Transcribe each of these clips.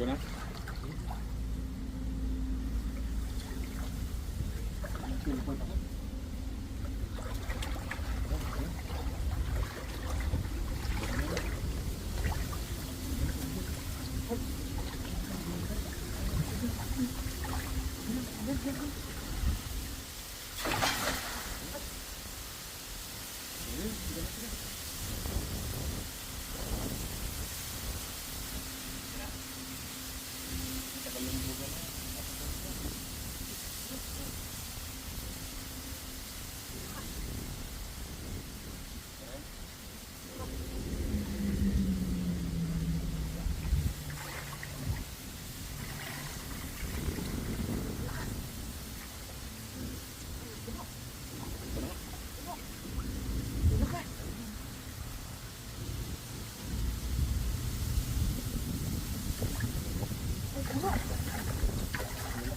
ko na.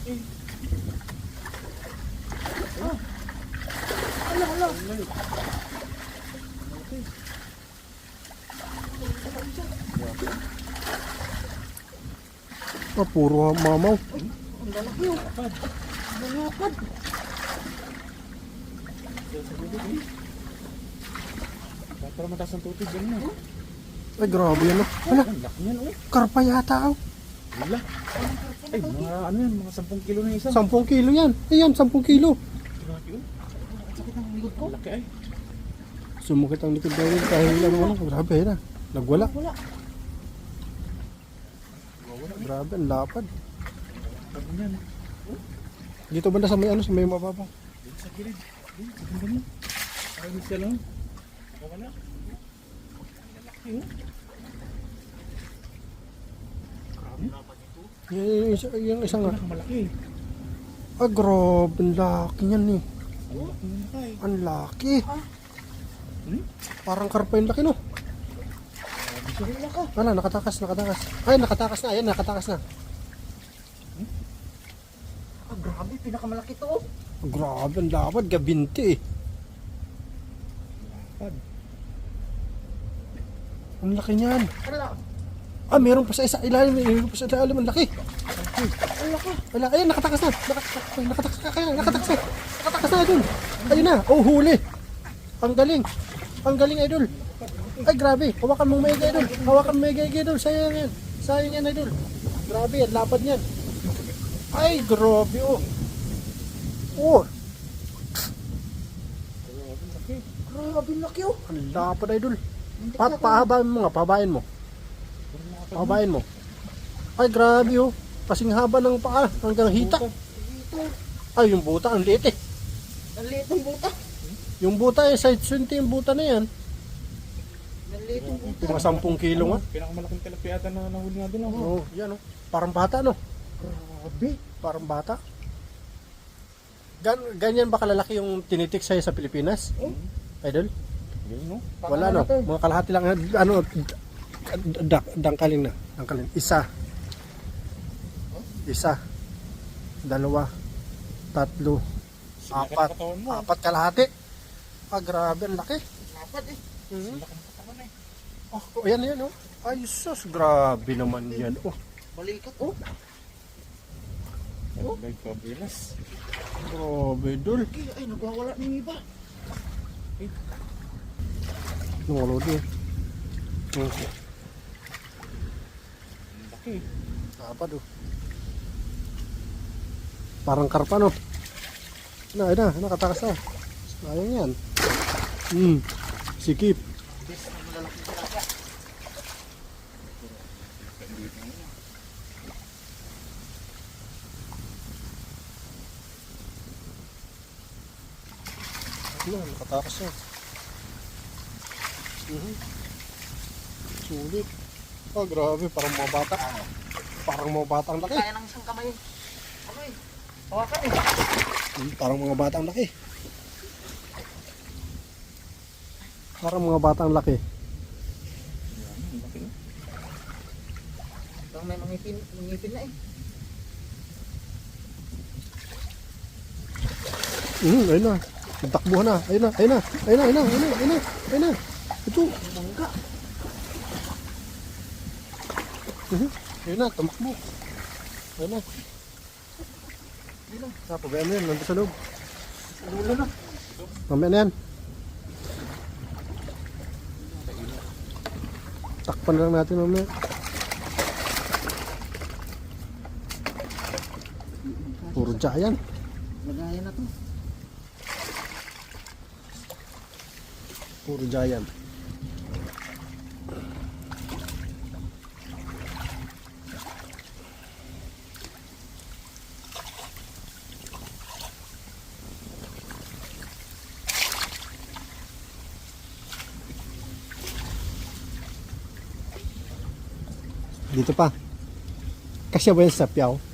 Ah, puro mamaw. Ang lalaki oh. Malapad. Para mataas ang tubig. Ay, grabe yan. Ang yan, oh. karpa yata. Oh. Wala. Ay, mga ano yan, mga 10 kilo na isa. 10 kilo yan. Ayan, 10 kilo. Grabe, oh. Sakit ng likod ko. Ang laki ay. Sumakit ang likod daw yun dahil lang wala. Grabe na. Nagwala. Wala. Grabe, ang lapad. Yan? Dito banda sa may ano, sa may mababa. Dito sa gilid. Dito, sa mo. Parang siya lang. Wala. Ang laki, oh. Yung, yung, isa- yung isa nga. Pinakamalaki. Ah, grabe. Ang laki yan eh. Ang laki. Hmm? Parang karpa yung laki no. Wala ka. Wala, nakatakas, nakatakas. Ay, nakatakas na. Ayan, nakatakas na. Ah, grabe. Pinakamalaki to. oh. Grabe, ang lapad. Gabinti eh. Pad. Ang laki niyan. Wala. Ah, meron pa sa isa ilalim. Meron pa sa ilalim. Ang laki. Wala ka. Wala, ayun, nakatakas na. Nakatakas, nakatakas na. Kaya, nakatakas na. Nakatakas na, idol. Ayun na. Oh, huli. Ang galing. Ang galing, idol. Ay, grabe. Hawakan mong mega, idol. Hawakan mega, idol. Sayang yan. Sayang yan, idol. Grabe, ang lapad niyan. Ay, grabe, oh. Oh, Grabe laki oh. ang lapad, idol. Pa pahabain mo nga, pahabain mo. Pahabain mo. Ay, grabe, oh. Kasing haba ng paa hanggang hita. Ay, yung buta, ang liit eh. Ang liit ng buta. Yung buta eh, side 20 yung buta na yan. Ang liit ng buta. Mga 10 kilo nga. Pinakamalaking tilapia ata na nahuli nga doon. oh. Oo, oh, yan oh. Parang bata no. Grabe. Parang bata. Gan ganyan ba kalalaki yung tinitik sa'yo sa Pilipinas? Oh. Idol? Ganun, no? Wala no. To. Mga kalahati lang. Ano, dangkalin na. Dangkalin. Isa. Isa. Dalawa. Tatlo. Apat. Apat kalahati. Ah, grabe. Ang laki. Lapad eh. Mhm. Katawan eh. Oh, ayan, ayan, oh. Ay, sus, grabe naman yan. Oh, Balikat oh. Oh? May kabilas. grabe, dul. Okay, ay nagwawala ng iba. Nungalo din. Hmm, Ang laki. tapad, oh. Parang karpa, no? Na, ayun na, nakatakas na. Sayang yan. Hmm, sikip. Bes na malalaking tilapia. Ano, nakatakas na. Mhm. Sulit. Ah, grabe, parang mga bata. Parang mga batang laki. Kaya ng isang kamay. Ano eh. Hawakan eh. Hmm, parang mga batang laki. Parang mga. Yan, ang laki. Parang may mangipin, mangipin na eh. Hmm, ayun na. Takbuhan na. Ayun na, ayun na. Ayun na, ayun na, ayun na, ayun na. Ayun na. Ito. Mangga. Mhm. Ayun na, tumakbo. Ayun na. Ah, pabayaan mo yun, nandun sa loob. Ulo na. Mamaya na yan. Takpan na lang natin mamaya. Puro giant. Lagaya na to. Puro giant. Dito pa. Kasya ba yan sa piyaw?